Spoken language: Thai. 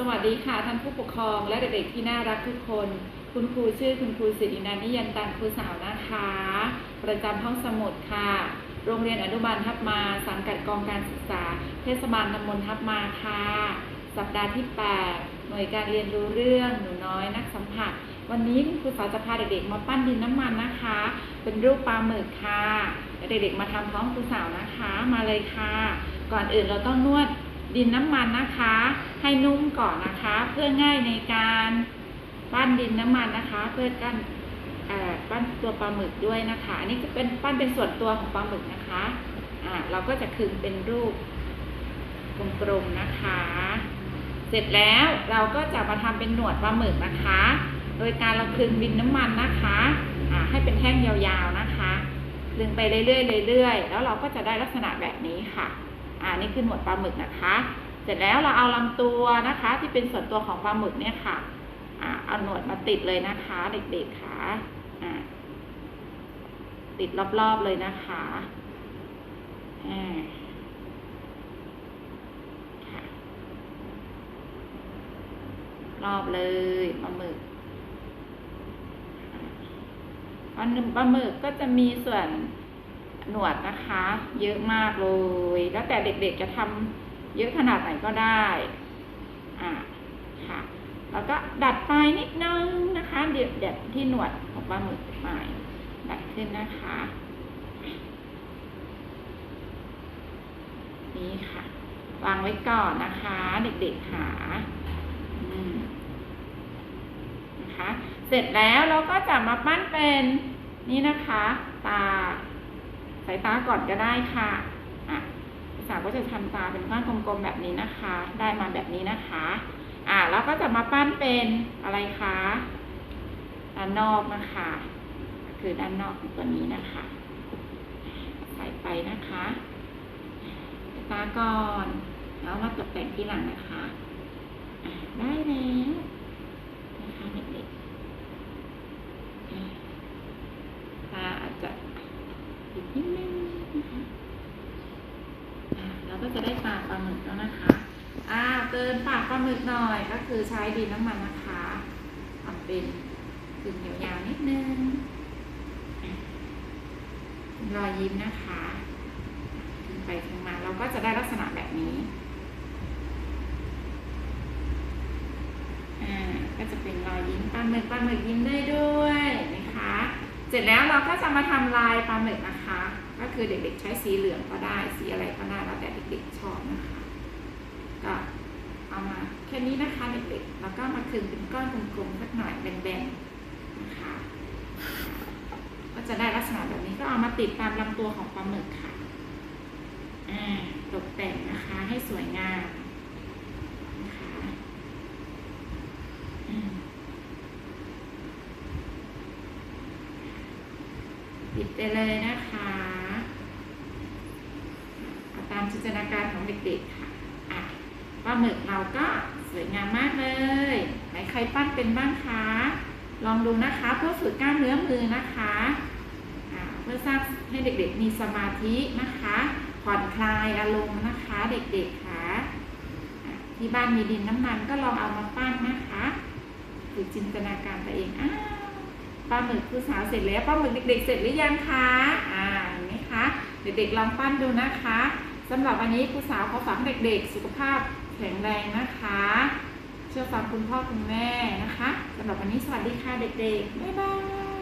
สวัสดีค่ะท่านผู้ปกครองและเด็กๆที่น่ารักทุกคน คุณครูชื่อคุณครูสิรินันท์นิยันตันครูสาวนะคะ ประจำห้องสมุดค่ะ โรงเรียนอนุบาลทับมาสังกัดกองการศึกษา เทศบาลตำบลทับมาค่ะ สัปดาห์ที่ 8 หน่วยการเรียนรู้เรื่องหนูน้อยนักสัมผัส วันนี้คุณครูสาวจะพาเด็กๆมาปั้นดินน้ำมันนะคะ เป็นรูปปลาหมึกค่ะ เดี๋ยวเด็กๆมาทำพร้อมครูสาวนะคะ มาเลยค่ะ ก่อนอื่นเราต้องนวด ดินน้ำมันนะคะ ให้นุ่มก่อนนะคะ เพื่อง่ายในการปั้นดินน้ำมันนะคะ เพื่อกันปั้นตัวปลาหมึกด้วยนะคะ อันนี้จะเป็นปั้นเป็นส่วนตัวของปลาหมึกนะคะอ่าเราก็จะคึงเป็นรูปกลมๆนะคะ เสร็จแล้วเราก็จะมาทำเป็นหนวดปลาหมึกนะคะ โดยการเราคึงดินน้ำมันนะคะอ่าให้เป็นแท่งยาวๆนะคะคลึงไปเรื่อยๆเรื่อยๆแล้วเราก็จะได้ลักษณะแบบนี้ค่ะ อ่านี่คือหนวดปลาหมึกนะคะ เสร็จแล้วเราเอาลำตัวนะคะ ที่เป็นส่วนตัวของปลาหมึกเนี่ยค่ะอ่าเอาหนวดมาติดเลยนะคะ เด็กๆค่ะอ่าติดรอบๆเลยนะคะอ่ารอบเลยปลาหมึกปลาหนึ่งปลาหมึกก็จะมีส่วน หนวดนะคะ เยอะมากเลย แล้วแต่เด็กๆจะทำเยอะขนาดไหนก็ได้อ่าค่ะ แล้วก็ดัดปลายนิดนึงนะคะเดี๋ยวเด็ดที่หนวดของปลาหมึกใหม่ดัดขึ้นนะคะ นี่ค่ะ วางไว้ก่อนนะคะ เด็กๆค่ะอืมนะคะ เสร็จแล้วเราก็จะมาปั้นเป็นนี่นะคะ ตา สายตาก่อนก็ได้ค่ะอะภาษาก็จะทำตาเป็นก้อนกลมๆแบบนี้นะคะ ได้มาแบบนี้นะคะ อ่าแล้วก็จะมาปั้นเป็นอะไรคะด้านนอกนะคะ คือด้านนอกของตัวนี้นะคะใส่ไปนะคะตาก่อน แล้วมาตกแต่งที่หลังนะคะ ได้แล้วนะคะเด็กๆอะตาอาจจะอีกนิดนึงนะคะ ราก็จะได้ปลาปลาหมึกแล้วนะคะอ่าเกินปากปลาหมึกหน่อยก็คือใช้ดินน้ำมันนะคะทำเป็นกึ่งยาวๆนิดนึงรอยยิ้มนะคะขึ้นไปขึ้นมาเราก็จะได้ลักษณะแบบนี้อ่าก็จะเป็นรอยยิ้มปลาหมึกปลาหมึกยิ้มได้ด้วยนะคะ เสร็จแล้วเราก็จะมาทำลายปลาหมึกนะคะ ก็คือเด็กๆใช้สีเหลืองก็ได้สีอะไรก็ได้แล้วแต่ ด็กๆชอบนะคะก็เอามาแค่นี้นะคะเด็กๆแล้วก็มาคึงเป็นก้อนกลมๆสักหน่อยแบนๆนะคะก็จะได้ลักษณะแบบนี้ก็เอามาติดตามลำตัวของปลาหมึกค่ะอ่าตกแต่งนะคะให้สวยงามนะคะติดไปเลยนะคะ จินตนาการของเด็กๆค่ะอะปลาหมึกเราก็สวยงามมากเลยไหนใครปั้นเป็นบ้างคะ ลองดูนะคะเพื่อฝึกกล้ามเนื้อมือนะคะอ่าเพื่อสร้างให้เด็กๆ มีสมาธินะคะ ผ่อนคลายอารมณ์นะคะเด็กๆค่ะอะที่บ้านมีดินน้ำมันก็ลองเอามาปั้นนะคะฝึกจินตนาการตัวเองอ้าวปลาหมึกคือสาวเสร็จแล้วปลาหมึกเด็ก ๆ เสร็จหรือยังคะอ่าเห็นไหมคะเด็กๆลองปั้นดูนะคะ สำหรับวันนี้ครูสาวขอฝากเด็กๆ สุขภาพแข็งแรงนะคะ เชื่อฟังคุณพ่อคุณแม่นะคะสำหรับวันนี้สวัสดีค่ะเด็กๆ บ๊ายบาย